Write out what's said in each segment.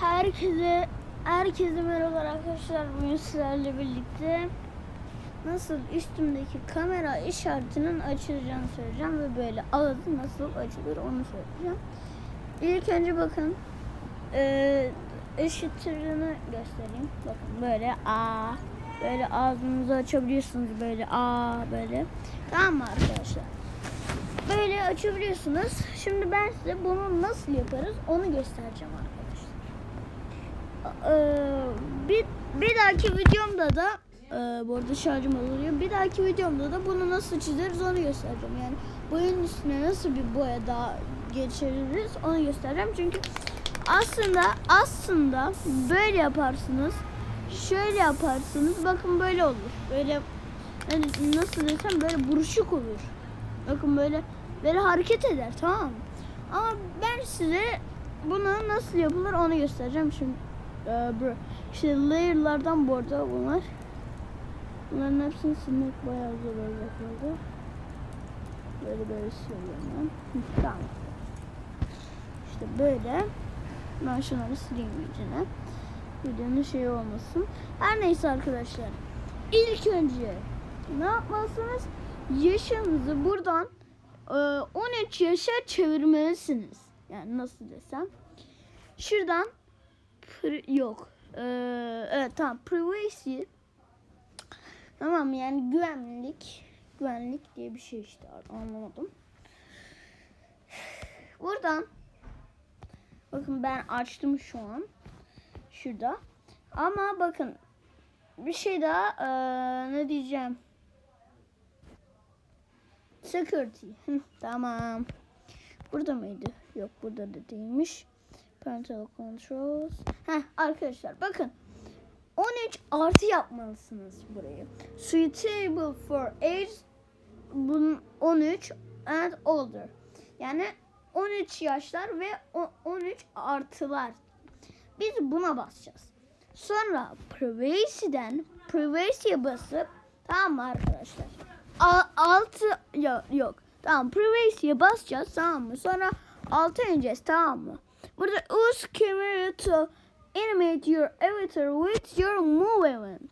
Herkese herkese merhaba arkadaşlar. Bugün sizlerle birlikte nasıl üstümdeki kamera işaretinin açılacağını söyleyeceğim ve böyle ağzı nasıl açılır onu söyleyeceğim. İlk önce bakın eee ışıtırını göstereyim. Bakın böyle a böyle ağzınızı açabiliyorsunuz böyle a böyle. Tamam mı arkadaşlar? Böyle açabiliyorsunuz. Şimdi ben size bunu nasıl yaparız onu göstereceğim arkadaşlar. Ee, bir, bir dahaki videomda da e, bu arada şarjım oluyor. Bir dahaki videomda da bunu nasıl çizeriz onu göstereceğim. Yani boyanın üstüne nasıl bir boya daha geçiririz onu göstereceğim. Çünkü aslında aslında böyle yaparsınız. Şöyle yaparsınız. Bakın böyle olur. Böyle yani nasıl desem böyle buruşuk olur. Bakın böyle böyle hareket eder tamam mı? Ama ben size bunu nasıl yapılır onu göstereceğim şimdi. Bro. İşte layer'lardan bu arada bunlar. Bunların hepsini silmek bayağı zor olacak burada. Böyle böyle siliyorum ben. Tamam. İşte böyle. Ben şunları sileyim iyicene. Videonun şeyi olmasın. Her neyse arkadaşlar. İlk önce ne yapmalısınız? Yaşınızı buradan e, 13 yaşa çevirmelisiniz. Yani nasıl desem. Şuradan yok. E, evet tamam. Privacy. Tamam yani güvenlik. Güvenlik diye bir şey işte anlamadım. Buradan bakın ben açtım şu an. Şurada. Ama bakın bir şey daha e, ne diyeceğim? Security. Tamam. Burada mıydı? Yok burada da değilmiş. Parental controls. Heh arkadaşlar bakın. 13 artı yapmalısınız burayı. Suitable for age bunun 13 and older. Yani 13 yaşlar ve o- 13 artılar. Biz buna basacağız. Sonra privacy'den privacy'ye basıp tamam mı arkadaşlar? A- altı yok yok. Tamam privacy'ye basacağız tamam mı? Sonra altı ineceğiz tamam mı? Burada use camera to animate your avatar with your movement.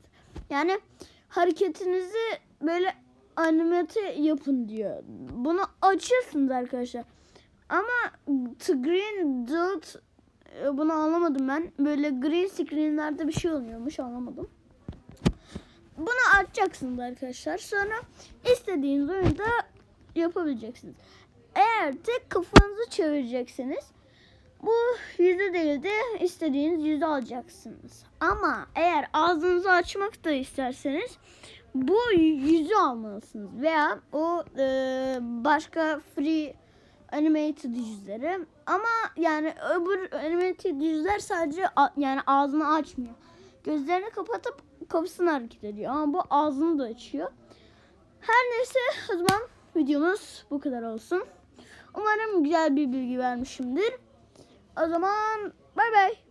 Yani hareketinizi böyle animate yapın diyor. Bunu açıyorsunuz arkadaşlar. Ama green dot e, bunu anlamadım ben. Böyle green screenlerde bir şey oluyormuş anlamadım. Bunu açacaksınız arkadaşlar. Sonra istediğiniz oyunda yapabileceksiniz. Eğer tek kafanızı çevirecekseniz bu yüzde değil de istediğiniz yüzde alacaksınız. Ama eğer ağzınızı açmak da isterseniz bu yüzü almalısınız. Veya o e, başka free animated yüzleri. Ama yani öbür animated yüzler sadece yani ağzını açmıyor. Gözlerini kapatıp kafasını hareket ediyor. Ama bu ağzını da açıyor. Her neyse o zaman videomuz bu kadar olsun. Umarım güzel bir bilgi vermişimdir. O zaman bay bay.